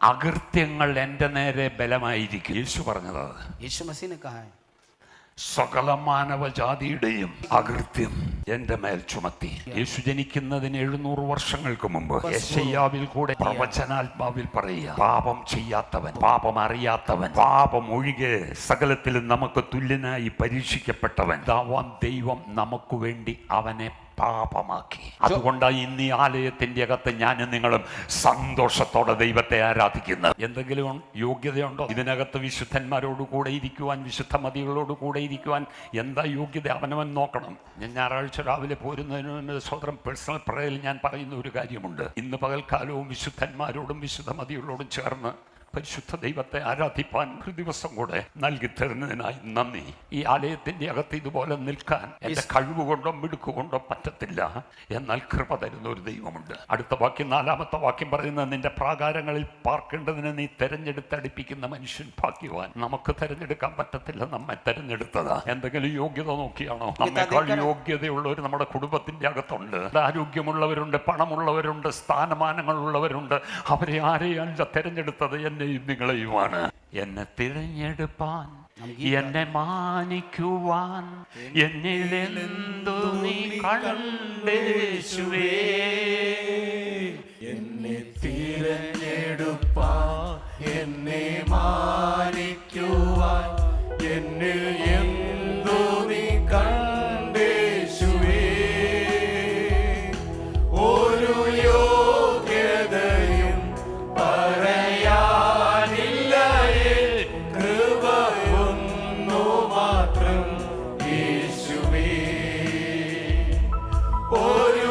അകൃത്യങ്ങൾ എന്റെ നേരെ ബലമായിരിക്കും. യേശു പറഞ്ഞതാണ്. യേശു മസീനെ കഹായ സകല മാനവജാതിയുടെയും അകൃത്യം എന്റെ മേൽ ചുമത്തി. യേശു ജനിക്കുന്നതിന് എഴുന്നൂറ് വർഷങ്ങൾക്ക് മുമ്പ് യശയ്യാവിൽ കൂടെ പ്രവചനാത്മാവിൽ പറയുക പാപം ചെയ്യാത്തവൻ പാപം അറിയാത്തവൻ പാപം ഒഴികെ സകലത്തിലും നമുക്ക് തുല്യനായി പരീക്ഷിക്കപ്പെട്ടവൻ ദൈവം നമുക്ക് വേണ്ടി അവനെ പാപമാക്കി. അതുകൊണ്ടാണ് ഇന്ന് ഈ ആലയത്തിന്റെ അകത്ത് ഞാനും നിങ്ങളും സന്തോഷത്തോടെ ദൈവത്തെ ആരാധിക്കുന്നത്. എന്തെങ്കിലും യോഗ്യതയുണ്ടോ? ഇതിനകത്ത് വിശുദ്ധന്മാരോട് കൂടെ ഇരിക്കുവാൻ വിശുദ്ധ മതികളോട് കൂടെ ഇരിക്കുവാൻ എന്താ യോഗ്യത അവനവൻ നോക്കണം. ഞാൻ ഞായറാഴ്ച രാവിലെ പോരുന്നതിന് മുൻപ് സ്വതന്ത്രം പേഴ്സണൽ പ്രയറിൽ ഞാൻ പറയുന്ന ഒരു കാര്യമുണ്ട്. ഇന്ന് പകൽക്കാലവും വിശുദ്ധന്മാരോടും വിശുദ്ധ മതികളോടും ചേർന്ന് പരിശുദ്ധ ദൈവത്തെ ആരാധിപ്പാൻ ഒരു ദിവസം കൂടെ നൽകി തരുന്നതിനായി നന്ദി ഈ ആലയത്തിന്റെ അകത്ത് ഇതുപോലെ നിൽക്കാൻ എന്റെ കഴിവുകൊണ്ടോ കൊണ്ടോ മിടുക്ക് പറ്റത്തില്ല എന്നാൽ കൃപ തരുന്ന ഒരു ദൈവമുണ്ട് അടുത്ത വാക്യം നാലാമത്തെ വാക്യം പറയുന്നത് നിന്റെ പ്രാകാരങ്ങളിൽ പാർക്കേണ്ടതിന് നീ തെരഞ്ഞെടുത്തടിപ്പിക്കുന്ന മനുഷ്യൻ ഭാഗ്യവാൻ നമുക്ക് തെരഞ്ഞെടുക്കാൻ പറ്റത്തില്ല നമ്മെ തെരഞ്ഞെടുത്തതാ എന്തെങ്കിലും യോഗ്യത നോക്കിയാണോ നമ്മേക്കാൾ യോഗ്യതയുള്ളവർ നമ്മുടെ കുടുംബത്തിന്റെ അകത്തുണ്ട് ആരോഗ്യമുള്ളവരുണ്ട് പണമുള്ളവരുണ്ട് സ്ഥാനമാനങ്ങളുള്ളവരുണ്ട് അവരെ ആരെയല്ല തെരഞ്ഞെടുത്തത് എന്നെയും നിങ്ങളെയുമാണ്. എന്നെ തിരഞ്ഞെടുപ്പാൻ എന്നെ മാനിക്കുവാൻ എന്നിലെന്തു നീ കണ്ടേശുവേ എന്നെ തിരഞ്ഞെടുപ്പാൻ എന്നെ മാനിക്കുവാൻ എന്നിൽ Oh, you.